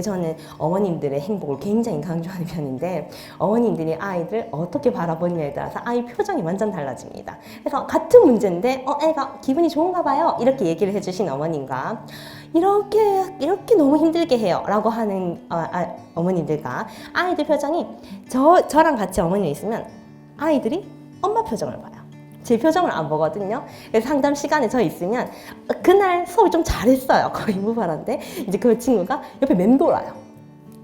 저는 어머님들의 행복을 굉장히 강조하는 편인데 어머님들이 아이들 어떻게 바라보느냐에 따라서 아이 표정이 완전 달라집니다. 그래서 같은 문제인데 어 애가 기분이 좋은가 봐요 이렇게 얘기를 해주신 어머님과 이렇게 이렇게 너무 힘들게 해요라고 하는 어, 아, 어머님들과 아이들 표정이 저 저랑 같이 어머니 있으면 아이들이 엄마 표정을 봐요. 제 표정을 안 보거든요. 그래서 상담 시간에 저 있으면 어, 그날 수업이 좀 잘했어요. 거의 무발한데 이제 그 친구가 옆에 맴돌아요.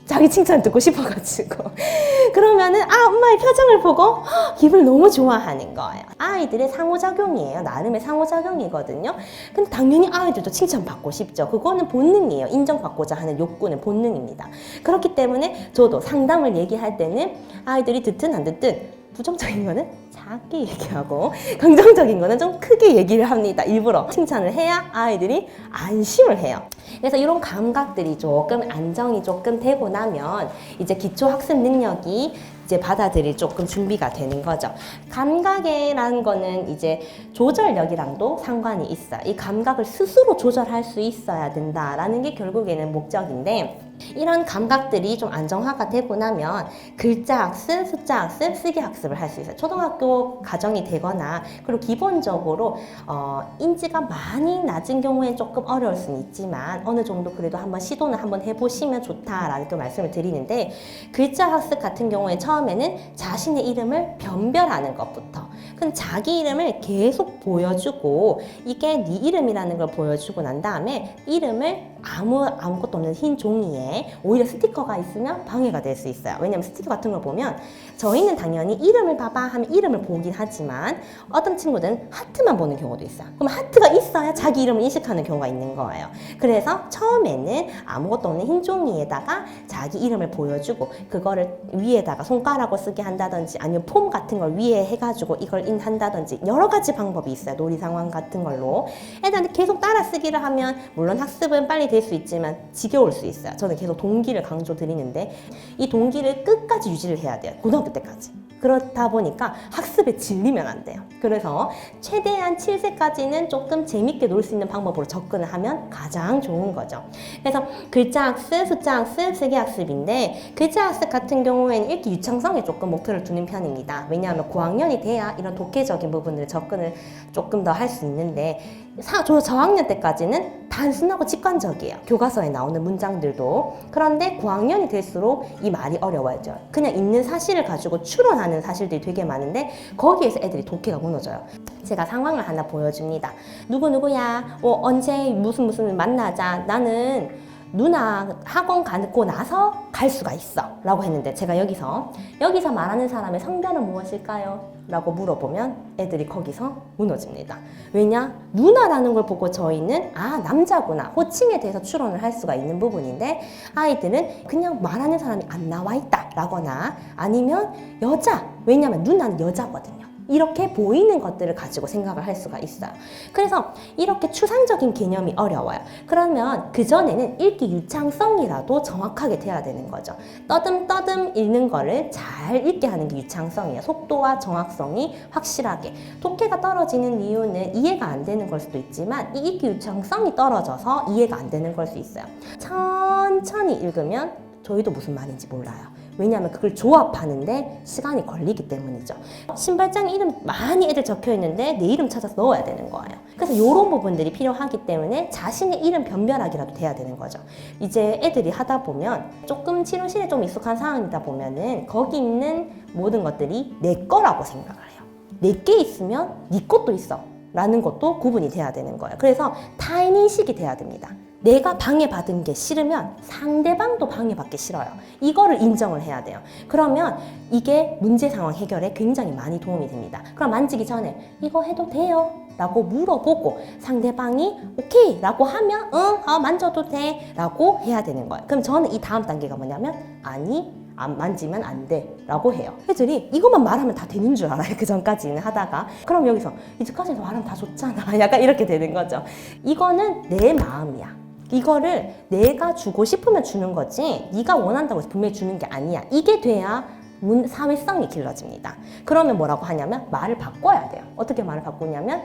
자기 칭찬 듣고 싶어가지고 그러면은 아 엄마의 표정을 보고 헉, 기분을 너무 좋아하는 거예요. 아이들의 상호작용이에요. 나름의 상호작용이거든요. 근데 당연히 아이들도 칭찬받고 싶죠. 그거는 본능이에요. 인정받고자 하는 욕구는 본능입니다. 그렇기 때문에 저도 상담을 얘기할 때는 아이들이 듣든 안 듣든 부정적인 거는 작게 얘기하고 긍정적인 거는 좀 크게 얘기를 합니다. 일부러 칭찬을 해야 아이들이 안심을 해요. 그래서 이런 감각들이 조금 안정이 조금 되고 나면 이제 기초 학습 능력이 이제 받아들일 조금 준비가 되는 거죠. 감각이라는 거는 이제 조절력이랑도 상관이 있어요. 이 감각을 스스로 조절할 수 있어야 된다라는 게 결국에는 목적인데 이런 감각들이 좀 안정화가 되고 나면 글자 학습, 숫자 학습, 쓰기 학습을 할 수 있어요. 초등학교 가정이 되거나 그리고 기본적으로 어, 인지가 많이 낮은 경우엔 조금 어려울 수는 있지만 어느 정도 그래도 한번 시도는 한번 해보시면 좋다라는 그 말씀을 드리는데 글자 학습 같은 경우에 처음에는 자신의 이름을 변별하는 것부터 그럼 자기 이름을 계속 보여주고 이게 네 이름이라는 걸 보여주고 난 다음에 이름을 아무 아무것도 없는 흰 종이에 오히려 스티커가 있으면 방해가 될 수 있어요. 왜냐면 스티커 같은 걸 보면 저희는 당연히 이름을 봐봐 하면 이름을 보긴 하지만 어떤 친구들은 하트만 보는 경우도 있어요. 그럼 하트가 있어야 자기 이름을 인식하는 경우가 있는 거예요. 그래서 처음에는 아무것도 없는 흰 종이에다가 자기 이름을 보여주고 그거를 위에다가 손가락을 쓰게 한다든지 아니면 폼 같은 걸 위에 해가지고 이걸 인한다든지 여러 가지 방법이 있어요. 놀이 상황 같은 걸로 애들한테 계속 따라 쓰기를 하면 물론 학습은 빨리 될 수 있지만 지겨울 수 있어요. 저는 계속 동기를 강조 드리는데 이 동기를 끝까지 유지를 해야 돼요. 고등학교 때까지. 그렇다 보니까 학습에 질리면 안 돼요. 그래서 최대한 7세까지는 조금 재밌게 놀 수 있는 방법으로 접근을 하면 가장 좋은 거죠. 그래서 글자 학습, 숫자 학습, 쓰기 학습인데 글자 학습 같은 경우에는 읽기 유창성에 조금 목표를 두는 편입니다. 왜냐하면 고학년이 돼야 이런 독해적인 부분을 접근을 조금 더 할 수 있는데 사, 저 저학년 때까지는 단순하고 직관적이에요. 교과서에 나오는 문장들도. 그런데 고학년이 될수록 이 말이 어려워져. 그냥 있는 사실을 가지고 추론하는 사실들이 되게 많은데 거기에서 애들이 독해가 무너져요. 제가 상황을 하나 보여줍니다. 누구누구야, 어, 언제 무슨 무슨 만나자. 나는 누나 학원 가고 나서 갈 수가 있어 라고 했는데 제가 여기서 여기서 말하는 사람의 성별은 무엇일까요? 라고 물어보면 애들이 거기서 무너집니다 왜냐? 누나라는 걸 보고 저희는 아 남자구나 호칭에 대해서 추론을 할 수가 있는 부분인데 아이들은 그냥 말하는 사람이 안 나와 있다 라거나 아니면 여자 왜냐면 누나는 여자거든요 이렇게 보이는 것들을 가지고 생각을 할 수가 있어요. 그래서 이렇게 추상적인 개념이 어려워요. 그러면 그전에는 읽기 유창성이라도 정확하게 돼야 되는 거죠. 떠듬떠듬 읽는 거를 잘 읽게 하는 게 유창성이에요. 속도와 정확성이 확실하게. 독해가 떨어지는 이유는 이해가 안 되는 걸 수도 있지만 이 읽기 유창성이 떨어져서 이해가 안 되는 걸 수 있어요. 천천히 읽으면 저희도 무슨 말인지 몰라요. 왜냐하면 그걸 조합하는데 시간이 걸리기 때문이죠. 신발장에 이름 많이 애들 적혀 있는데 내 이름 찾아서 넣어야 되는 거예요. 그래서 이런 부분들이 필요하기 때문에 자신의 이름 변별하기라도 돼야 되는 거죠. 이제 애들이 하다 보면 조금 치료실에 좀 익숙한 상황이다 보면은 거기 있는 모든 것들이 내 거라고 생각을 해요. 내게 있으면 네 것도 있어. 라는 것도 구분이 돼야 되는 거예요. 그래서 타인 인식이 돼야 됩니다. 내가 방해받은 게 싫으면 상대방도 방해받기 싫어요. 이거를 인정을 해야 돼요. 그러면 이게 문제 상황 해결에 굉장히 많이 도움이 됩니다. 그럼 만지기 전에 이거 해도 돼요? 라고 물어보고 상대방이 오케이 라고 하면 응, 아, 만져도 돼 라고 해야 되는 거예요. 그럼 저는 이 다음 단계가 뭐냐면 아니 안 만지면 안 돼. 라고 해요. 애들이 이것만 말하면 다 되는 줄 알아요. 그 전까지는 하다가. 그럼 여기서 이제까지도 말하면 다 좋잖아. 약간 이렇게 되는 거죠. 이거는 내 마음이야. 이거를 내가 주고 싶으면 주는 거지 네가 원한다고 분명히 주는 게 아니야. 이게 돼야 문, 사회성이 길러집니다. 그러면 뭐라고 하냐면 말을 바꿔야 돼요. 어떻게 말을 바꾸냐면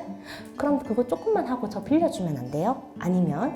그럼 그거 조금만 하고 저 빌려주면 안 돼요? 아니면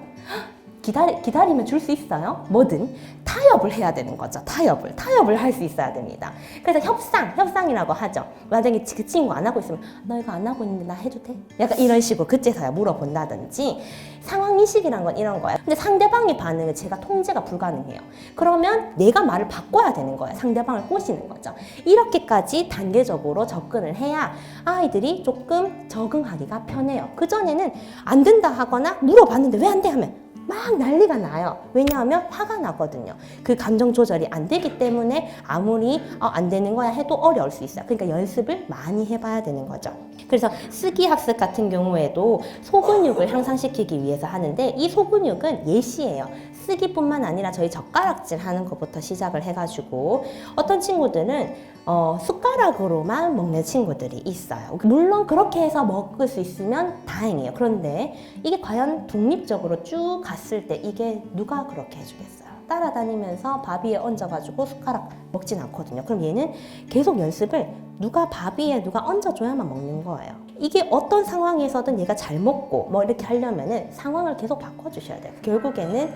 기다리, 기다리면 줄 수 있어요. 뭐든 타협을 해야 되는 거죠. 타협을 타협을 할 수 있어야 됩니다. 그래서 협상, 협상이라고 하죠. 만약에 그 친구 안 하고 있으면 너 이거 안 하고 있는데 나 해도 돼? 약간 이런 식으로 그때서야 물어본다든지 상황 인식이란 건 이런 거예요. 근데 상대방의 반응을 제가 통제가 불가능해요. 그러면 내가 말을 바꿔야 되는 거예요. 상대방을 꼬시는 거죠. 이렇게까지 단계적으로 접근을 해야 아이들이 조금 적응하기가 편해요. 그전에는 안 된다 하거나 물어봤는데 왜 안 돼? 하면 막 난리가 나요. 왜냐하면 화가 나거든요. 그 감정 조절이 안 되기 때문에 아무리 어, 안 되는 거야 해도 어려울 수 있어요. 그러니까 연습을 많이 해봐야 되는 거죠. 그래서 쓰기 학습 같은 경우에도 소근육을 향상시키기 위해서 하는데 이 소근육은 예시예요. 쓰기뿐만 아니라 저희 젓가락질 하는 것부터 시작을 해가지고 어떤 친구들은 어, 숟가락으로만 먹는 친구들이 있어요. 물론 그렇게 해서 먹을 수 있으면 다행이에요. 그런데 이게 과연 독립적으로 쭉 갔을 때 이게 누가 그렇게 해주겠어요? 따라다니면서 밥 위에 얹어가지고 숟가락 먹진 않거든요. 그럼 얘는 계속 연습을 누가 밥 위에 누가 얹어줘야만 먹는 거예요. 이게 어떤 상황에서든 얘가 잘 먹고 뭐 이렇게 하려면은 상황을 계속 바꿔주셔야 돼요. 결국에는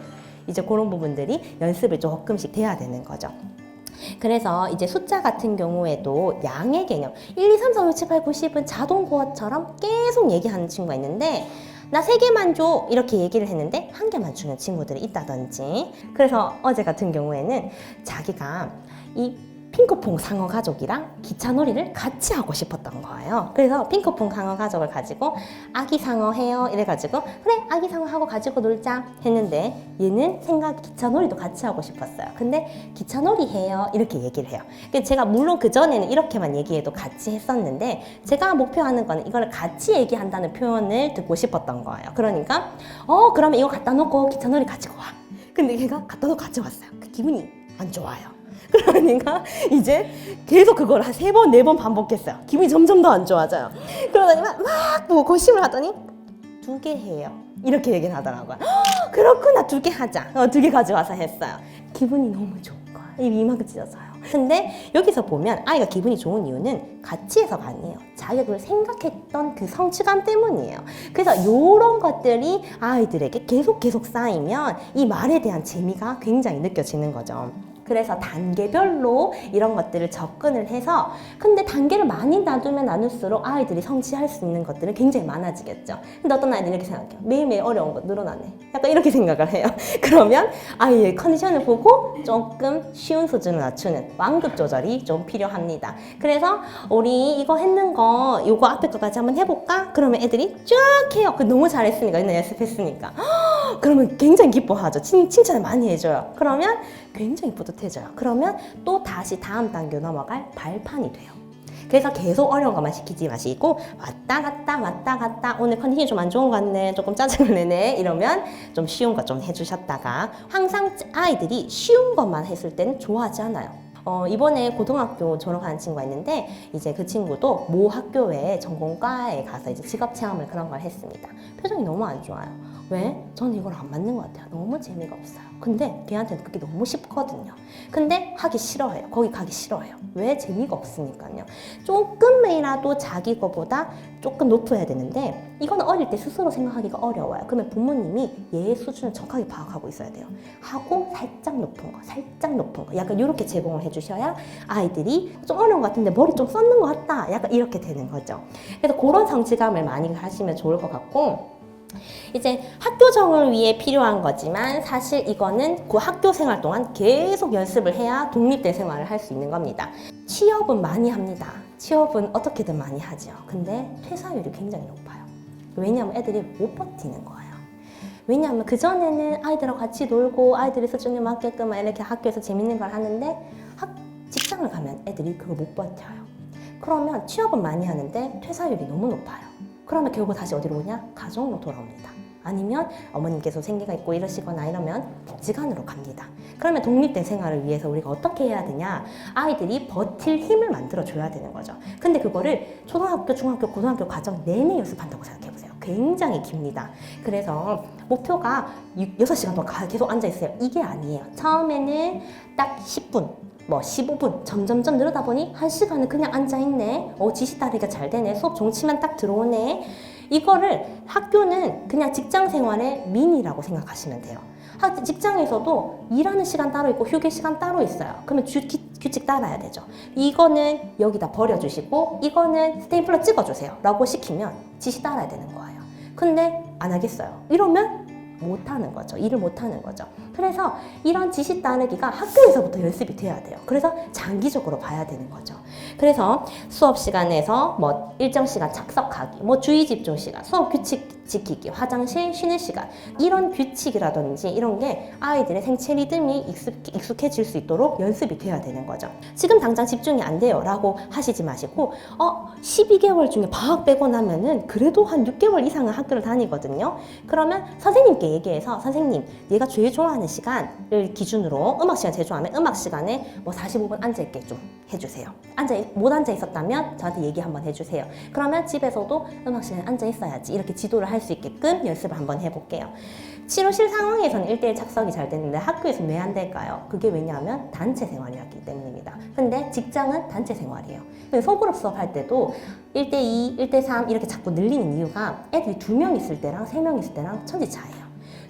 이제 그런 부분들이 연습을 조금씩 돼야 되는 거죠. 그래서 이제 숫자 같은 경우에도 양의 개념 1, 2, 3, 4, 5, 6, 7, 8, 9, 10은 자동 고어처럼 계속 얘기하는 친구가 있는데 나 세 개만 줘 이렇게 얘기를 했는데 한 개만 주는 친구들이 있다든지 그래서 어제 같은 경우에는 자기가 이 핑크퐁 상어 가족이랑 기차놀이를 같이 하고 싶었던 거예요. 그래서 핑크퐁 상어 가족을 가지고 아기 상어 해요 이래가지고 그래 아기 상어 하고 가지고 놀자 했는데 얘는 생각 기차놀이도 같이 하고 싶었어요. 근데 기차놀이 해요 이렇게 얘기를 해요. 제가 물론 그 전에는 이렇게만 얘기해도 같이 했었는데 제가 목표하는 거는 이걸 같이 얘기한다는 표현을 듣고 싶었던 거예요. 그러니까 어 그러면 이거 갖다 놓고 기차놀이 가지고 와. 근데 걔가 갖다 놓고 같이 왔어요. 그 기분이 안 좋아요. 그러니까 이제 계속 그걸 한 세 번, 네 번 반복했어요. 기분이 점점 더 안 좋아져요. 그러더니 막, 막 보고 고심을 하더니 두 개 해요. 이렇게 얘기를 하더라고요. "헉, 그렇구나, 두 개 하자. 어, 두 개 가져와서 했어요. 기분이 너무 좋은 거야. 입이 이만큼 찢어져요. 근데 여기서 보면 아이가 기분이 좋은 이유는 해서가 아니에요. 자기가 생각했던 그 성취감 때문이에요. 그래서 이런 것들이 아이들에게 계속 계속 쌓이면 이 말에 대한 재미가 굉장히 느껴지는 거죠. 그래서 단계별로 이런 것들을 접근을 해서 근데 단계를 많이 놔두면 나눌수록 아이들이 성취할 수 있는 것들은 굉장히 많아지겠죠. 근데 어떤 아이들은 이렇게 생각해요. 매일매일 어려운 거 늘어나네. 약간 이렇게 생각을 해요. 그러면 아이의 컨디션을 보고 조금 쉬운 수준을 낮추는 완급 조절이 좀 필요합니다. 그래서 우리 이거 했는 거 요거 앞에 거까지 한번 해볼까? 그러면 애들이 쫙 해요. 그 너무 잘했으니까 옛날 연습했으니까. 그러면 굉장히 기뻐하죠. 칭, 칭찬을 많이 해줘요. 그러면 굉장히 뿌듯해져요. 그러면 또 다시 다음 단계 넘어갈 발판이 돼요. 그래서 계속 어려운 것만 시키지 마시고 왔다 갔다 왔다 갔다 오늘 컨디션이 좀 안 좋은 것 같네 조금 짜증을 내네 이러면 좀 쉬운 것 좀 해주셨다가 항상 아이들이 쉬운 것만 했을 때는 좋아하지 않아요 어, 이번에 고등학교 졸업하는 친구가 있는데 이제 그 친구도 모 학교에 전공과에 가서 이제 직업 체험을 그런 걸 했습니다 표정이 너무 안 좋아요 왜? 저는 이걸 안 맞는 것 같아요. 너무 재미가 없어요. 근데 걔한테는 그게 너무 쉽거든요. 근데 하기 싫어해요. 거기 가기 싫어해요. 왜? 재미가 없으니까요. 조금이라도 자기 거보다 조금 높여야 되는데 이거는 어릴 때 스스로 생각하기가 어려워요. 그러면 부모님이 얘의 수준을 정확하게 파악하고 있어야 돼요. 하고 살짝 높은 거, 살짝 높은 거. 약간 이렇게 제공을 해주셔야 아이들이 좀 어려운 것 같은데 머리 좀 썼는 것 같다. 약간 이렇게 되는 거죠. 그래서 그런 성취감을 많이 하시면 좋을 것 같고 이제 학교 정을 위해 필요한 거지만 사실 이거는 그 학교 생활 동안 계속 연습을 해야 독립된 생활을 할 수 있는 겁니다. 취업은 많이 합니다. 취업은 어떻게든 많이 하죠. 근데 퇴사율이 굉장히 높아요. 왜냐하면 애들이 못 버티는 거예요. 왜냐하면 그전에는 아이들하고 같이 놀고 아이들의 수준에 맞게끔 막 이렇게 학교에서 재밌는 걸 하는데 학, 직장을 가면 애들이 그걸 못 버텨요. 그러면 취업은 많이 하는데 퇴사율이 너무 높아요. 그러면 결국 다시 어디로 오냐? 가정으로 돌아옵니다. 아니면 어머님께서 생계가 있고 이러시거나 이러면 복지관으로 갑니다. 그러면 독립된 생활을 위해서 우리가 어떻게 해야 되냐? 아이들이 버틸 힘을 만들어 줘야 되는 거죠. 근데 그거를 초등학교, 중학교, 고등학교 과정 내내 연습한다고 생각해 보세요. 굉장히 깁니다. 그래서 목표가 6, 시간 동안 가- 계속 앉아 있어요. 이게 아니에요. 처음에는 딱 10분, 뭐 15분 점점점 늘어다 보니 한 시간은 그냥 앉아 있네. 어 지시 따르기가 잘 되네. 수업 종치만 딱 들어오네. 이거를 학교는 그냥 직장 생활의 민이라고 생각하시면 돼요. 학- 직장에서도 일하는 시간 따로 있고 휴게 시간 따로 있어요. 그러면 주, 기- 규칙 따라야 되죠. 이거는 여기다 버려주시고 이거는 스테이플러 찍어주세요. 라고 시키면 지시 따라야 되는 거예요. 근데 안 하겠어요. 이러면 못하는 거죠. 일을 못하는 거죠. 그래서 이런 지시 따르기가 학교에서부터 연습이 돼야 돼요. 그래서 장기적으로 봐야 되는 거죠. 그래서 수업 시간에서 뭐 일정 시간 착석하기, 뭐 주의 집중 시간, 수업 규칙 지키기, 화장실 쉬는 시간 이런 규칙이라든지 이런 게 아이들의 생체 리듬이 익숙, 익숙 해질 수 있도록 연습이 돼야 되는 거죠. 지금 당장 집중이 안 돼요 라고 하시지 마시고 어 12개월 중에 방학 빼고 나면은 그래도 한 6개월 이상은 학교를 다니거든요. 그러면 선생님께 얘기해서 선생님 얘가 제일 좋아하는 시간을 기준으로 음악 시간 제일 좋아하면 음악 시간에 뭐 45분 앉아 있게 좀 해주세요. 앉아 있- 못 앉아 있었다면 저한테 얘기 한번 해주세요. 그러면 집에서도 음악 시간에 앉아 있어야지 이렇게 지도를 할수 있게끔 연습을 한번 해볼게요. 치료실 상황에서는 1대1 착석이 잘 되는데 학교에서는 왜 안 될까요? 그게 왜냐하면 단체 생활이었기 때문입니다. 근데 직장은 단체 생활이에요. 소그룹 수업할 때도 1대2, 1대3 이렇게 자꾸 늘리는 이유가 애들이 두 명 있을 때랑 세 명 있을 때랑 천지 차이예요.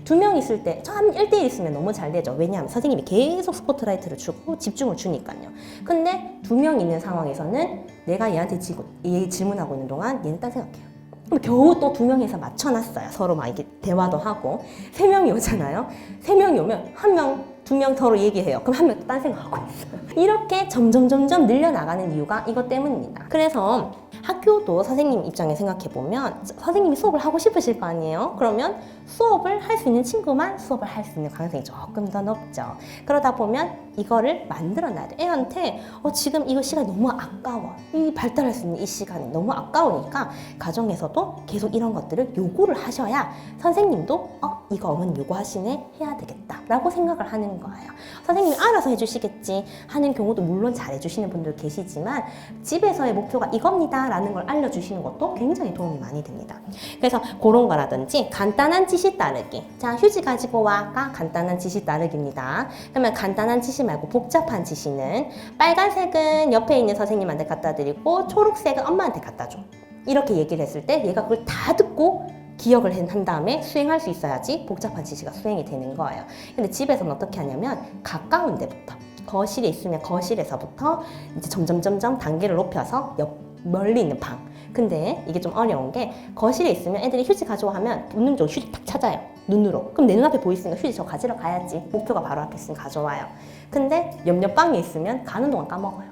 두명 있을 때, 처음 1대1 있으면 너무 잘 되죠. 왜냐하면 선생님이 계속 스포트라이트를 주고 집중을 주니까요. 근데 두 명 있는 상황에서는 내가 얘한테 질문하고 있는 동안 얘는 딴 생각해요. 겨우 또 두 명이서 맞춰놨어요. 서로 막 이렇게 대화도 하고. 세 명이 오잖아요. 세 명이 오면 한 명, 두 명 서로 얘기해요. 그럼 한 명 딴 생각하고 있어요. 이렇게 점점 점점 늘려나가는 이유가 이것 때문입니다. 그래서 학교도 선생님 입장에 생각해 보면 선생님이 수업을 하고 싶으실 거 아니에요? 그러면 수업을 할 수 있는 친구만 수업을 할 수 있는 가능성이 조금 더 높죠. 그러다 보면 이거를 만들어 놔야 돼. 애한테 어, 지금 이거 시간이 너무 아까워. 이 발달할 수 있는 이 시간이 너무 아까우니까 가정에서도 계속 이런 것들을 요구를 하셔야 선생님도 어, 이거 어머니 요구하시네 해야 되겠다 라고 생각을 하는 거예요. 선생님이 알아서 해주시겠지 하는 경우도 물론 잘 해주시는 분들 계시지만 집에서의 목표가 이겁니다 라는 걸 알려주시는 것도 굉장히 도움이 많이 됩니다. 그래서 그런 거라든지 간단한 지시 따르기. 자, 휴지 가지고 와가 간단한 지시 따르기입니다. 그러면 간단한 지시 말고 복잡한 지시는 빨간색은 옆에 있는 선생님한테 갖다 드리고 초록색은 엄마한테 갖다 줘. 이렇게 얘기를 했을 때 얘가 그걸 다 듣고 기억을 한 다음에 수행할 수 있어야지 복잡한 지시가 수행이 되는 거예요. 근데 집에서는 어떻게 하냐면 가까운 데부터 거실에 있으면 거실에서부터 이제 점점 점점 단계를 높여서 옆 멀리 있는 방. 근데 이게 좀 어려운 게 거실에 있으면 애들이 휴지 가져와 하면 눈쪽 휴지 딱 찾아요. 눈으로. 그럼 내 눈앞에 보이으니까 휴지 저 가지러 가야지. 목표가 바로 앞에 있으면 가져와요. 근데 옆옆 방에 있으면 가는 동안 까먹어요.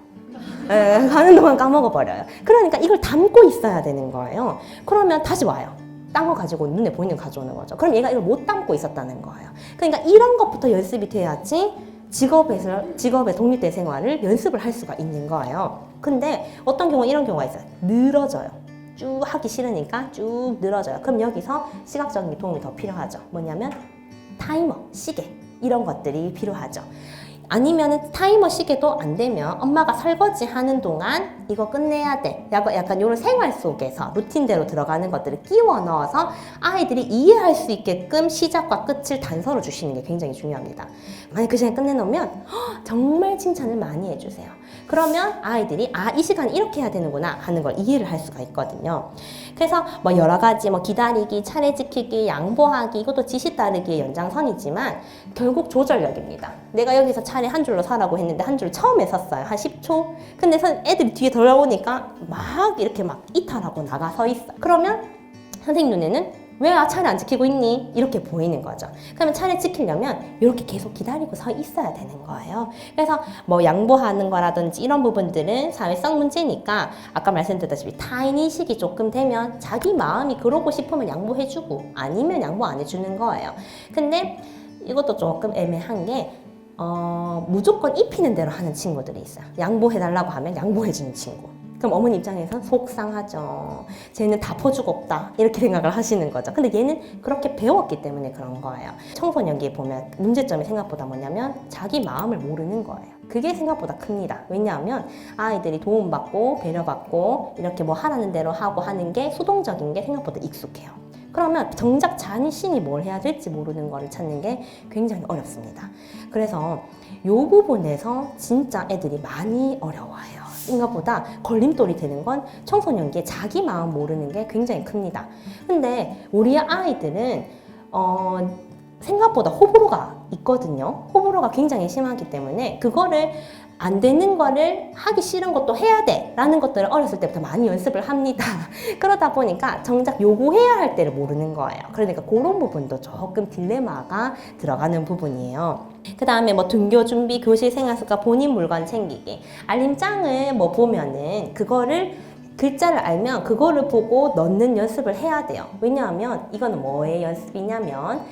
예, 가는 동안 까먹어버려요. 그러니까 이걸 담고 있어야 되는 거예요. 그러면 다시 와요. 딴 거 가지고 눈에 보이는 거 가져오는 거죠. 그럼 얘가 이걸 못 담고 있었다는 거예요. 그러니까 이런 것부터 연습이 돼야지 직업에서, 직업의 독립된 생활을 연습을 할 수가 있는 거예요. 근데 어떤 경우 이런 경우가 있어요. 늘어져요. 쭉 하기 싫으니까 쭉 늘어져요. 그럼 여기서 시각적인 도움이 더 필요하죠. 뭐냐면 타이머, 시계 이런 것들이 필요하죠. 아니면은 타이머 시계도 안 되면 엄마가 설거지 하는 동안 이거 끝내야 돼. 약간, 약간 이런 생활 속에서 루틴대로 들어가는 것들을 끼워 넣어서 아이들이 이해할 수 있게끔 시작과 끝을 단서로 주시는 게 굉장히 중요합니다. 만약 그 시간 끝내놓으면 "헉, 정말 칭찬을 많이 해주세요. 그러면 아이들이 아, 이 시간 이렇게 해야 되는구나 하는 걸 이해를 할 수가 있거든요. 그래서 뭐 여러 가지 뭐 기다리기, 차례 지키기, 양보하기 이것도 지시 따르기의 연장선이지만 결국 조절력입니다. 내가 여기서 차 례한 줄로 서라고 했는데 한 줄 처음에 섰어요. 한 10초. 근데 선- 애들이 뒤에 돌아오니까 막 이렇게 막 이탈하고 나가 서 있어. 그러면 선생님 눈에는 왜 아, 차례 안 지키고 있니? 이렇게 보이는 거죠. 그러면 차례 지키려면 이렇게 계속 기다리고 서 있어야 되는 거예요. 그래서 뭐 양보하는 거라든지 이런 부분들은 사회성 문제니까 아까 말씀드렸다시피 타인인식이 조금 되면 자기 마음이 그러고 싶으면 양보해주고 아니면 양보 안 해주는 거예요. 근데 이것도 조금 애매한 게 어, 무조건 입히는 대로 하는 친구들이 있어요. 양보해달라고 하면 양보해주는 친구. 그럼 어머니 입장에선 속상하죠. 쟤는 다 퍼주고 없다. 이렇게 생각을 하시는 거죠. 근데 얘는 그렇게 배웠기 때문에 그런 거예요. 청소년기에 보면 문제점이 생각보다 뭐냐면 자기 마음을 모르는 거예요. 그게 생각보다 큽니다. 왜냐하면 아이들이 도움받고 배려받고 이렇게 뭐 하라는 대로 하고 하는 게 수동적인 게 생각보다 익숙해요. 그러면 정작 자신이 뭘 해야 될지 모르는 거를 찾는 게 굉장히 어렵습니다. 그래서 이 부분에서 진짜 애들이 많이 어려워해요. 생각보다 걸림돌이 되는 건 청소년기에 자기 마음 모르는 게 굉장히 큽니다. 근데 우리 아이들은 어, 생각보다 호불호가 있거든요. 호불호가 굉장히 심하기 때문에 그거를 안 되는 거를 하기 싫은 것도 해야 돼 라는 것들을 어렸을 때부터 많이 연습을 합니다. 그러다 보니까 정작 요구해야 할 때를 모르는 거예요. 그러니까 그런 부분도 조금 딜레마가 들어가는 부분이에요. 그 다음에 뭐 등교 준비, 교실 생활 습관, 본인 물건 챙기기. 알림장을 뭐 보면은 그거를 글자를 알면 그거를 보고 넣는 연습을 해야 돼요. 왜냐하면 이거는 뭐의 연습이냐면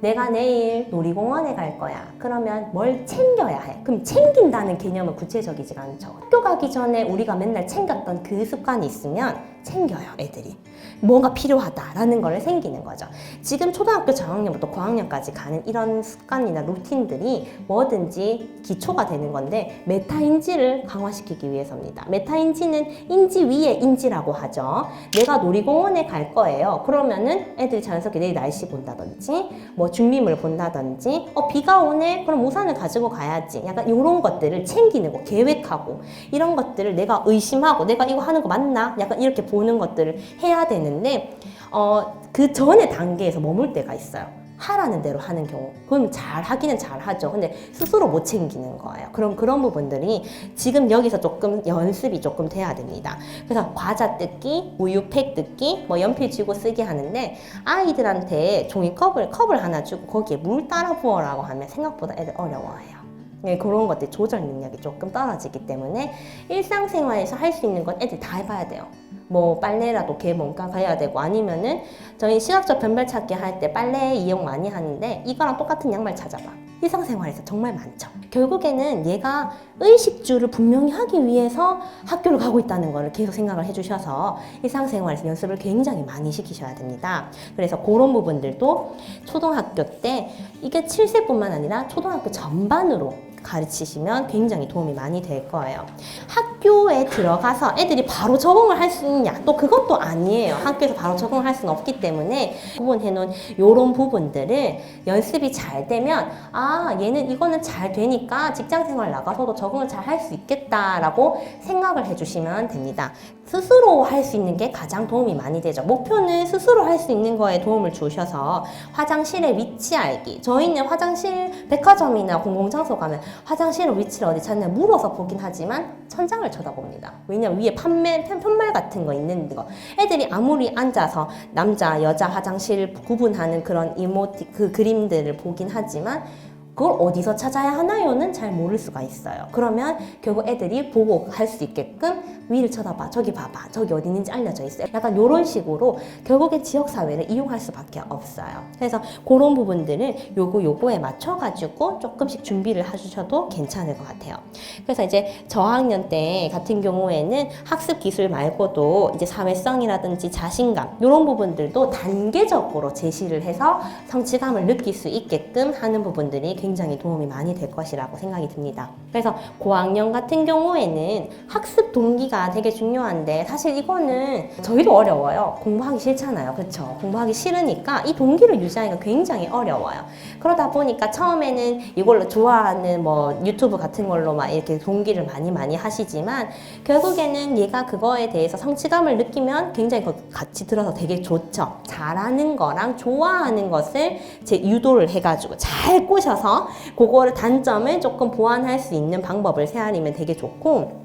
내가 내일 놀이공원에 갈 거야. 그러면 뭘 챙겨야 해. 그럼 챙긴다는 개념은 구체적이지가 않죠. 학교 가기 전에 우리가 맨날 챙겼던 그 습관이 있으면 챙겨요, 애들이. 뭔가 필요하다라는 걸 생기는 거죠. 지금 초등학교 저학년부터 고학년까지 가는 이런 습관이나 루틴들이 뭐든지 기초가 되는 건데 메타인지를 강화시키기 위해서입니다. 메타인지는 인지 위에 인지라고 하죠. 내가 놀이공원에 갈 거예요. 그러면은 애들이 자연스럽게 내일 날씨 본다든지 뭐 준비물 본다든지 어 비가 오네? 그럼 우산을 가지고 가야지. 약간 이런 것들을 챙기는 거 계획하고. 이런 것들을 내가 의심하고 내가 이거 하는 거 맞나? 약간 이렇게 보는 것들을 해야 되는데 어 그 전에 단계에서 머물 때가 있어요. 하라는 대로 하는 경우. 그럼 잘 하기는 잘 하죠. 근데 스스로 못 챙기는 거예요. 그럼 그런 부분들이 지금 여기서 조금 연습이 조금 돼야 됩니다. 그래서 과자 뜯기, 우유팩 뜯기, 뭐 연필 쥐고 쓰기 하는데 아이들한테 종이컵을 컵을 하나 주고 거기에 물 따라 부어라고 하면 생각보다 애들 어려워해요. 네, 그런 것들 조절 능력이 조금 떨어지기 때문에 일상생활에서 할 수 있는 건 애들 다 해봐야 돼요. 뭐 빨래라도 걔 뭔가 가야 되고 아니면은 저희 시각적 변별 찾기 할 때 빨래 이용 많이 하는데 이거랑 똑같은 양말 찾아봐. 일상생활에서 정말 많죠. 결국에는 얘가 의식주를 분명히 하기 위해서 학교를 가고 있다는 거를 계속 생각을 해주셔서 일상생활에서 연습을 굉장히 많이 시키셔야 됩니다. 그래서 그런 부분들도 초등학교 때 이게 7세뿐만 아니라 초등학교 전반으로 가르치시면 굉장히 도움이 많이 될 거예요. 학교에 들어가서 애들이 바로 적응을 할 수 있냐? 또 그것도 아니에요. 학교에서 바로 적응을 할 수는 없기 때문에 구분해 놓은 이런 부분들을 연습이 잘 되면 아, 얘는 이거는 잘 되니까 직장 생활 나가서도 적응을 잘 할 수 있겠다라고 생각을 해 주시면 됩니다. 스스로 할 수 있는 게 가장 도움이 많이 되죠. 목표는 스스로 할 수 있는 거에 도움을 주셔서 화장실의 위치 알기. 저희는 화장실 백화점이나 공공장소 가면 화장실의 위치를 어디 찾냐 물어서 보긴 하지만 천장을 쳐다봅니다. 왜냐면 위에 판매 편- 편말 같은 거 있는 거. 애들이 아무리 앉아서 남자 여자 화장실 구분하는 그런 이모티 그 그림들을 보긴 하지만 그걸 어디서 찾아야 하나요는 잘 모를 수가 있어요. 그러면 결국 애들이 보고 할 수 있게끔 위를 쳐다봐. 저기 봐봐. 저기 어디 있는지 알려져 있어요. 약간 이런 식으로 결국에 지역사회를 이용할 수밖에 없어요. 그래서 그런 부분들을 요거 요거에 맞춰가지고 조금씩 준비를 해주셔도 괜찮을 것 같아요. 그래서 이제 저학년 때 같은 경우에는 학습 기술 말고도 이제 사회성이라든지 자신감 이런 부분들도 단계적으로 제시를 해서 성취감을 느낄 수 있게끔 하는 부분들이 굉장히 도움이 많이 될 것이라고 생각이 듭니다. 그래서 고학년 같은 경우에는 학습 동기가 되게 중요한데 사실 이거는 저희도 어려워요. 공부하기 싫잖아요. 그렇죠? 공부하기 싫으니까 이 동기를 유지하기가 굉장히 어려워요. 그러다 보니까 처음에는 이걸로 좋아하는 뭐 유튜브 같은 걸로 막 이렇게 동기를 많이 많이 하시지만 결국에는 얘가 그거에 대해서 성취감을 느끼면 굉장히 그 같이 들어서 되게 좋죠. 잘하는 거랑 좋아하는 것을 제 유도를 해가지고 잘 꼬셔서 그거를 단점을 조금 보완할 수 있는 방법을 세아리면 되게 좋고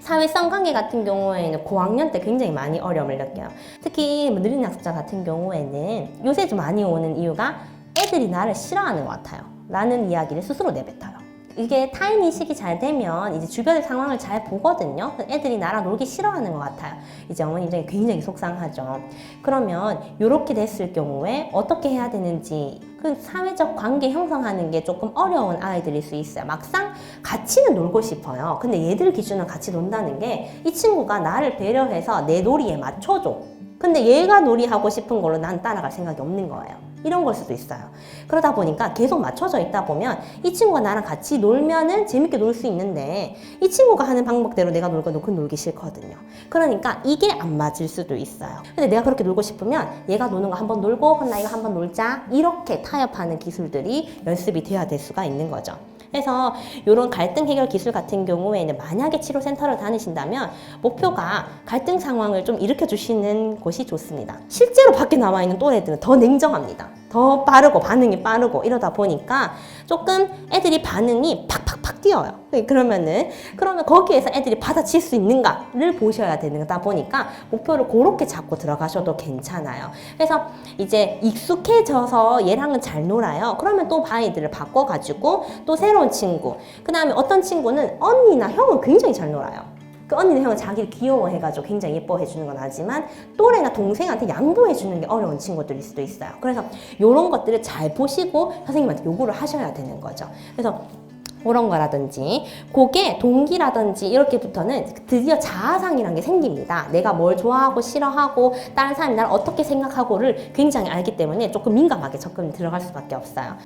사회성 관계 같은 경우에는 고학년 때 굉장히 많이 어려움을 느껴요. 특히 뭐 느린 학습자 같은 경우에는 요새 좀 많이 오는 이유가 애들이 나를 싫어하는 것 같아요. 라는 이야기를 스스로 내뱉어요. 이게 타인 인식이 잘 되면 이제 주변의 상황을 잘 보거든요. 애들이 나랑 놀기 싫어하는 것 같아요. 이제 어머니 입장에 굉장히 속상하죠. 그러면 이렇게 됐을 경우에 어떻게 해야 되는지 그 사회적 관계 형성하는 게 조금 어려운 아이들일 수 있어요. 막상 같이는 놀고 싶어요. 근데 얘들 기준으로 같이 논다는 게 이 친구가 나를 배려해서 내 놀이에 맞춰줘. 근데 얘가 놀이하고 싶은 걸로 난 따라갈 생각이 없는 거예요. 이런 걸 수도 있어요. 그러다 보니까 계속 맞춰져 있다 보면 이 친구가 나랑 같이 놀면은 재밌게 놀 수 있는데 이 친구가 하는 방법대로 내가 놀고 그 놀기 싫거든요. 그러니까 이게 안 맞을 수도 있어요. 근데 내가 그렇게 놀고 싶으면 얘가 노는 거 한번 놀고 그럼 나 이거 한번 놀자 이렇게 타협하는 기술들이 연습이 돼야 될 수가 있는 거죠. 그래서 이런 갈등 해결 기술 같은 경우에는 만약에 치료센터를 다니신다면 목표가 갈등 상황을 좀 일으켜 주시는 곳이 좋습니다. 실제로 밖에 나와 있는 또래들은 더 냉정합니다. 더 빠르고 반응이 빠르고 이러다 보니까 조금 애들이 반응이 팍팍팍 뛰어요. 네, 그러면은 그러면 거기에서 애들이 받아칠 수 있는가를 보셔야 되는다 보니까 목표를 그렇게 잡고 들어가셔도 괜찮아요. 그래서 이제 익숙해져서 얘랑은 잘 놀아요. 그러면 또 바이들을 바꿔가지고 또 새로운 친구. 그 다음에 어떤 친구는 언니나 형은 굉장히 잘 놀아요. 그 언니는 형은 자기를 귀여워해가지고 굉장히 예뻐해 주는 건 하지만 또래나 동생한테 양보해 주는 게 어려운 친구들일 수도 있어요. 그래서 이런 것들을 잘 보시고 선생님한테 요구를 하셔야 되는 거죠. 그래서 그런 거라든지 그게 동기라든지 이렇게부터는 드디어 자아상이라는 게 생깁니다. 내가 뭘 좋아하고 싫어하고 다른 사람이 나를 어떻게 생각하고를 굉장히 알기 때문에 조금 민감하게 접근 들어갈 수밖에 없어요.